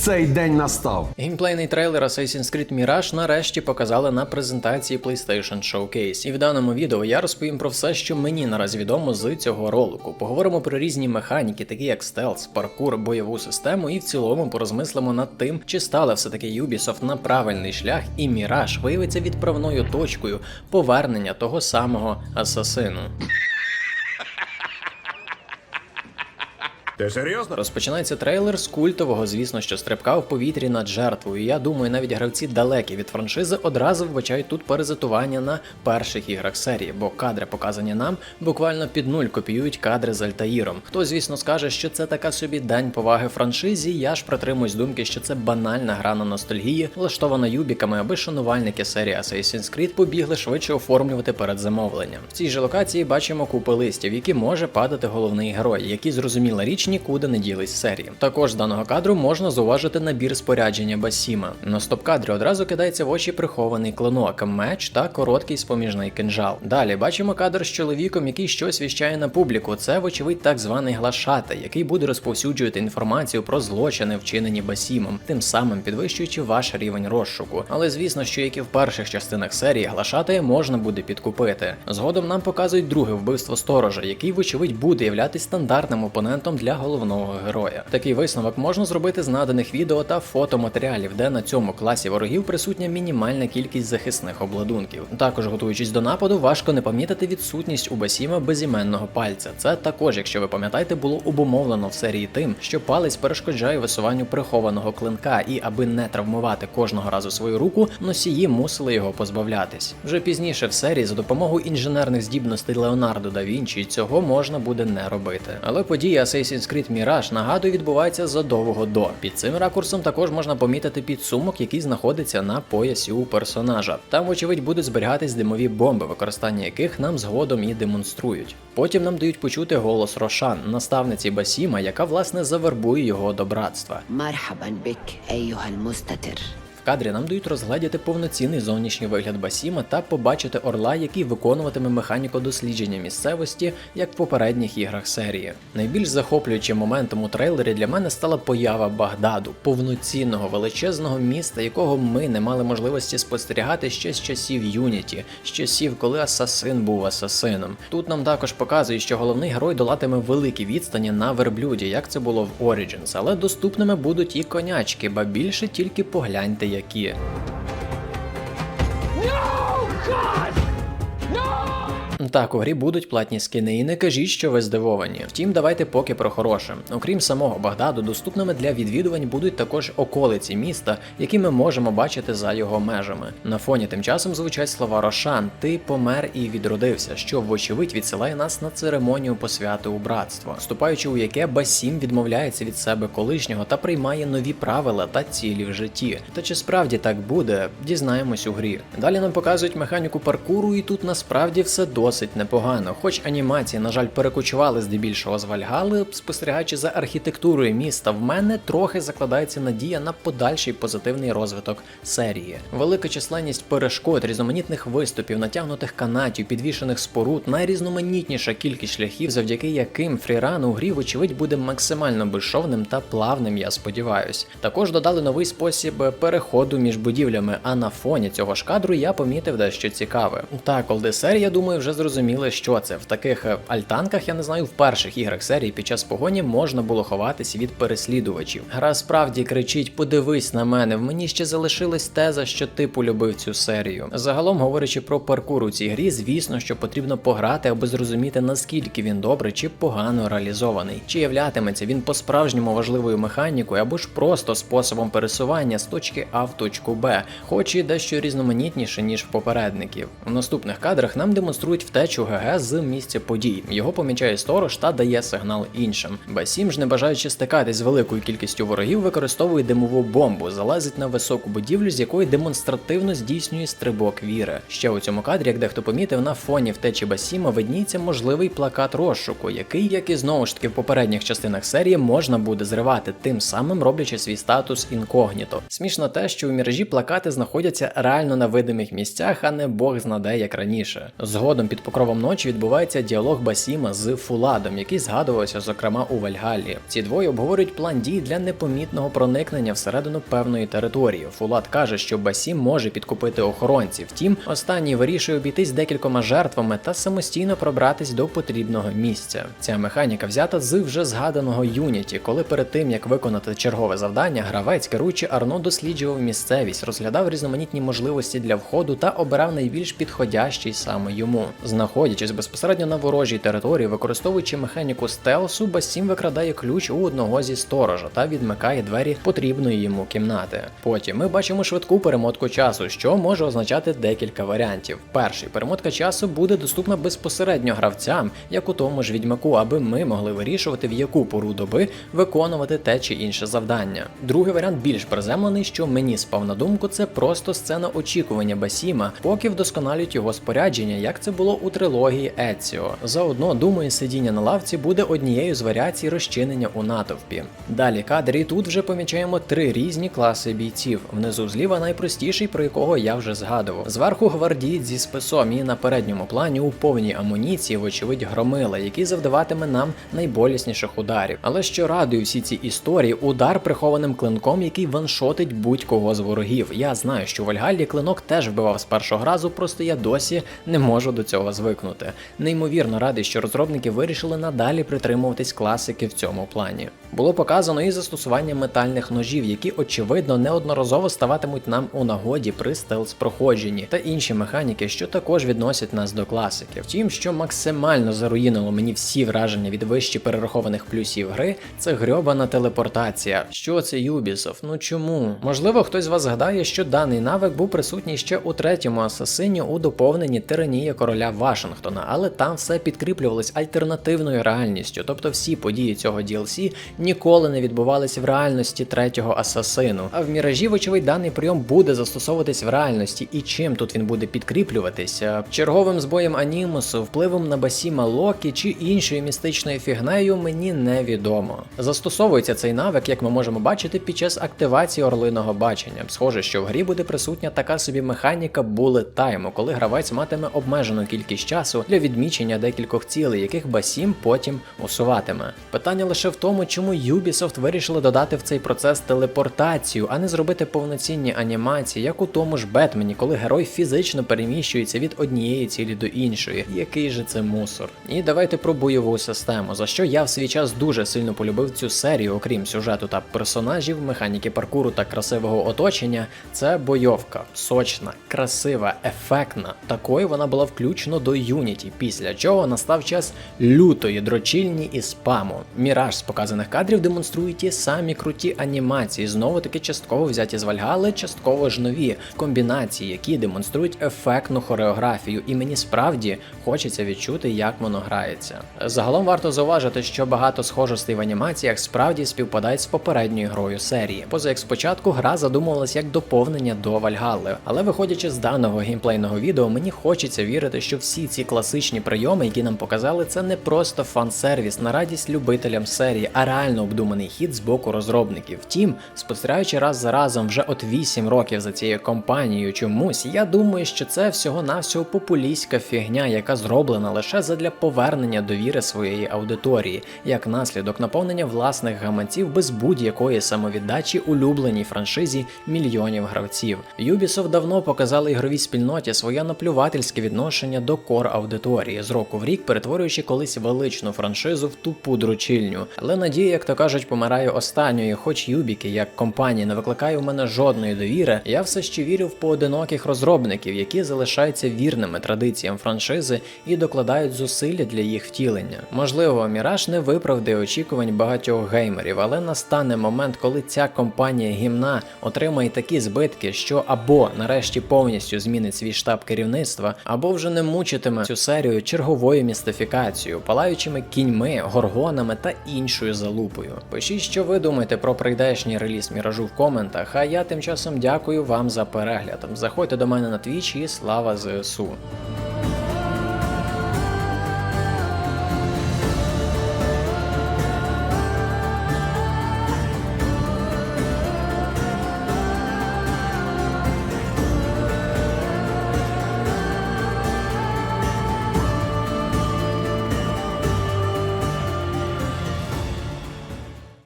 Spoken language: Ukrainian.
Цей день настав. Геймплейний трейлер Assassin's Creed Mirage нарешті показали на презентації PlayStation Showcase. І в даному відео я розповім про все, що мені наразі відомо з цього ролику. Поговоримо про різні механіки, такі як стелс, паркур, бойову систему, і в цілому порозмислимо над тим, чи стала все-таки Ubisoft на правильний шлях, і Mirage виявиться відправною точкою повернення того самого асасину. Ти серйозно? Розпочинається трейлер з культового, звісно, що стрибка в повітрі над жертвою. Я думаю, навіть гравці далекі від франшизи одразу вбачають тут перезитування на перших іграх серії, бо кадри, показані нам, буквально під нуль копіюють кадри з Альтаїром. Хто, звісно, скаже, що це така собі дань поваги франшизі. Я ж притримуюсь думки, що це банальна гра на ностальгії, влаштована юбіками, аби шанувальники серії Assassin's Creed побігли швидше оформлювати перед замовленням. В цій же локації бачимо купи листів, які може падати головний герой, які зрозуміла річ нікуди не ділись з серії. Також з даного кадру можна зауважити набір спорядження Басіма. На стоп-кадрі одразу кидається в очі прихований клинок, меч та короткий споміжний кинжал. Далі бачимо кадр з чоловіком, який щось віщає на публіку. Це, вочевидь, так званий глашата, який буде розповсюджувати інформацію про злочини, вчинені Басімом, тим самим підвищуючи ваш рівень розшуку. Але звісно, що як і в перших частинах серії, глашатає можна буде підкупити. Згодом нам показують друге вбивство сторожа, який, вочевидь, буде являтись стандартним опонентом для головного героя. Такий висновок можна зробити з наданих відео та фотоматеріалів, де на цьому класі ворогів присутня мінімальна кількість захисних обладунків. Також готуючись до нападу, важко не помітити відсутність у Басіма безіменного пальця. Це також, якщо ви пам'ятаєте, було обумовлено в серії тим, що палець перешкоджає висуванню прихованого клинка, і аби не травмувати кожного разу свою руку, носії мусили його позбавлятись. Вже пізніше в серії за допомогою інженерних здібностей Леонардо да Вінчі цього можна буде не робити. Але події Assassin's Creed Mirage, нагадую, відбувається задовго до. Під цим ракурсом також можна помітити підсумок, який знаходиться на поясі у персонажа. Там, вочевидь, будуть зберігатись димові бомби, використання яких нам згодом і демонструють. Потім нам дають почути голос Рошан, наставниці Басіма, яка власне завербує його до братства. Мархабан бік, ейюган. В кадрі нам дають розгледіти повноцінний зовнішній вигляд Басіма та побачити орла, який виконуватиме механіку дослідження місцевості, як в попередніх іграх серії. Найбільш захоплюючим моментом у трейлері для мене стала поява Багдаду, повноцінного величезного міста, якого ми не мали можливості спостерігати ще з часів Юніті, з часів, коли асасин був асасином. Тут нам також показують, що головний герой долатиме великі відстані на верблюді, як це було в Origins, але доступними будуть і конячки, ба більше тільки погляньте які. Так, у грі будуть платні скини, і не кажіть, що ви здивовані. Втім, давайте поки про хороше. Окрім самого Багдаду, доступними для відвідувань будуть також околиці міста, які ми можемо бачити за його межами. На фоні тим часом звучать слова Рошан: Ти помер і відродився, що вочевидь відсилає нас на церемонію посвяти у братство, вступаючи у яке Басім відмовляється від себе колишнього та приймає нові правила та цілі в житті. Та чи справді так буде, дізнаємось у грі. Далі нам показують механіку паркуру, і тут насправді все досить непогано. Хоч анімації, на жаль, перекочували здебільшого з Вальгали, спостерігаючи за архітектурою міста, в мене трохи закладається надія на подальший позитивний розвиток серії. Велика численність перешкод, різноманітних виступів, натягнутих канатів, підвішених споруд, найрізноманітніша кількість шляхів, завдяки яким фріран у грі, вочевидь, буде максимально безшовним та плавним, я сподіваюсь. Також додали новий спосіб переходу між будівлями, а на фоні цього ж кадру я помітив дещо цікаве. Так, Олдесер, я думаю, вже зрозуміли, що це. В таких е, альтанках, я не знаю, в перших іграх серії під час погоні можна було ховатись від переслідувачів. Гра справді кричить: подивись на мене, в мені ще залишилась теза, що ти полюбив цю серію. Загалом, говорячи про паркур у цій грі, звісно, що потрібно пограти, аби зрозуміти наскільки він добре чи погано реалізований, чи являтиметься він по-справжньому важливою механікою або ж просто способом пересування з точки А в точку Б, хоч і дещо різноманітніше ніж в попередників. У наступних кадрах нам демонструють втечу ГГ з місця подій. Його помічає сторож та дає сигнал іншим. Басім ж, не бажаючи стикатись з великою кількістю ворогів, використовує димову бомбу, залазить на високу будівлю, з якої демонстративно здійснює стрибок віри. Ще у цьому кадрі, як дехто помітив, на фоні втечі Басіма видніється можливий плакат розшуку, який, як і знову ж таки в попередніх частинах серії, можна буде зривати, тим самим роблячи свій статус інкогніто. Смішно те, що у міражі плакати знаходяться реально на видимих місцях, а не Бог знаде як раніше. Згодом під під покровом ночі відбувається діалог Басіма з Фуладом, який згадувався, зокрема у Вальгаллі. Ці двоє обговорюють план дій для непомітного проникнення всередину певної території. Фулад каже, що Басім може підкупити охоронців. Втім, останній вирішує обійтись декількома жертвами та самостійно пробратись до потрібного місця. Ця механіка взята з вже згаданого Юніті, коли перед тим як виконати чергове завдання, гравець, керуючи Арно, досліджував місцевість, розглядав різноманітні можливості для входу та обирав найбільш підходящий саме йому. Знаходячись безпосередньо на ворожій території, використовуючи механіку стелсу, Басім викрадає ключ у одного зі сторожа та відмикає двері потрібної йому кімнати. Потім ми бачимо швидку перемотку часу, що може означати декілька варіантів. Перший перемотка часу буде доступна безпосередньо гравцям, як у тому ж відьмаку, аби ми могли вирішувати, в яку пору доби виконувати те чи інше завдання. Другий варіант більш приземлений, що мені спав на думку, це просто сцена очікування Басіма, поки вдосконалюють його спорядження, як це було у трилогії Еціо. Заодно, думаю, сидіння на лавці буде однією з варіацій розчинення у натовпі. Далі кадр, і тут вже помічаємо три різні класи бійців. Внизу зліва найпростіший, про якого я вже згадував. Зверху гвардієць зі списом і на передньому плані у повній амуніції, вочевидь, громила, який завдаватиме нам найболісніших ударів. Але що радує всі ці історії, удар прихованим клинком, який ваншотить будь-кого з ворогів. Я знаю, що в Вальгаллі клинок теж вбивав з першого разу, просто я досі не можу до цього звикнути. Неймовірно радий, що розробники вирішили надалі притримуватись класики в цьому плані. Було показано і застосування метальних ножів, які очевидно неодноразово ставатимуть нам у нагоді при стелс-проходженні, та інші механіки, що також відносять нас до класики. Втім, що максимально заруїнило мені всі враження від вище перерахованих плюсів гри, це грьобана телепортація. Що це Ubisoft? Ну чому? Можливо, хтось з вас згадає, що даний навик був присутній ще у третьому асасині у доповненні тиранія короля Вашингтона, але там все підкріплювалось альтернативною реальністю, тобто всі події цього DLC ніколи не відбувалися в реальності третього асасину. А в міражі, вочевидь, даний прийом буде застосовуватись в реальності, і чим тут він буде підкріплюватися? Черговим збоєм анімусу, впливом на Басіма Локі чи іншою містичною фігнею мені невідомо. Застосовується цей навик, як ми можемо бачити, під час активації орлиного бачення. Схоже, що в грі буде присутня така собі механіка bullet тайму, коли гравець матиме обмежену кількість часу для відмічення декількох цілей, яких Басім потім усуватиме. Питання лише в тому, чому Ubisoft вирішили додати в цей процес телепортацію, а не зробити повноцінні анімації, як у тому ж Бетмені, коли герой фізично переміщується від однієї цілі до іншої. Який же це мусор? І давайте про бойову систему, за що я в свій час дуже сильно полюбив цю серію, окрім сюжету та персонажів, механіки паркуру та красивого оточення. Це бойовка, сочна, красива, ефектна. Такою вона була включена до Unity, після чого настав час лютої дрочільні і спаму. Міраж з показаних кадрів демонструє ті самі круті анімації, знову таки частково взяті з Вальгали, частково ж нові комбінації, які демонструють ефектну хореографію, і мені справді хочеться відчути, як воно грається. Загалом варто зауважити, що багато схожостей в анімаціях справді співпадають з попередньою грою серії. Поза як спочатку гра задумувалась як доповнення до Вальгалли, але виходячи з даного геймплейного відео, мені хочеться вірити, що всі ці класичні прийоми, які нам показали, це не просто фан-сервіс на радість любителям серії, а реально обдуманий хід з боку розробників. Втім, спостерігаючи раз за разом вже от 8 років за цією компанією чомусь, я думаю, що це всього-навсього популістська фігня, яка зроблена лише задля повернення довіри своєї аудиторії, як наслідок наповнення власних гаманців без будь-якої самовіддачі улюбленій франшизі мільйонів гравців. Ubisoft давно показали ігровій спільноті своє наплювательське відношення до кор аудиторії з року в рік, перетворюючи колись величну франшизу в тупу дручильню. Але надія, як то кажуть, помирає останньою, хоч Юбіки, як компанія, не викликає у мене жодної довіри. Я все ще вірю в поодиноких розробників, які залишаються вірними традиціям франшизи і докладають зусилля для їх втілення. Можливо, Міраж не виправдає очікувань багатьох геймерів, але настане момент, коли ця компанія гімна отримає такі збитки, що або нарешті повністю змінить свій штаб керівництва, або вже не мучитиме цю серію черговою містифікацією, палаючими кіньми, горгонами та іншою залупою. Пишіть, що ви думаєте про прийдешній реліз міражу в коментах. А я тим часом дякую вам за перегляд. Заходьте до мене на Twitch і слава ЗСУ.